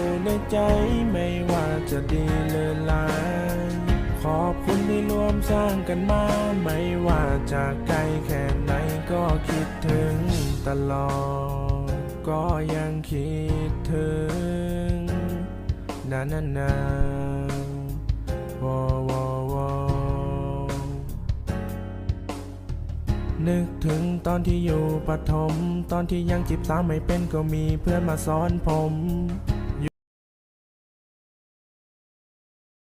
่ ในใจไม่ว่าจะดีหรือร้ายขอบคุณที่ร่วมสร้างกันมา ไม่ว่าจะไกลแค่ไหนก็คิดถึงตลอด ก็ยังคิดถึงนานานานวอวอวอนึกถึงตอนที่อยู่ปฐมตอนที่ยังจีบสาวไม่เป็นก็มีเพื่อนมาสอนผม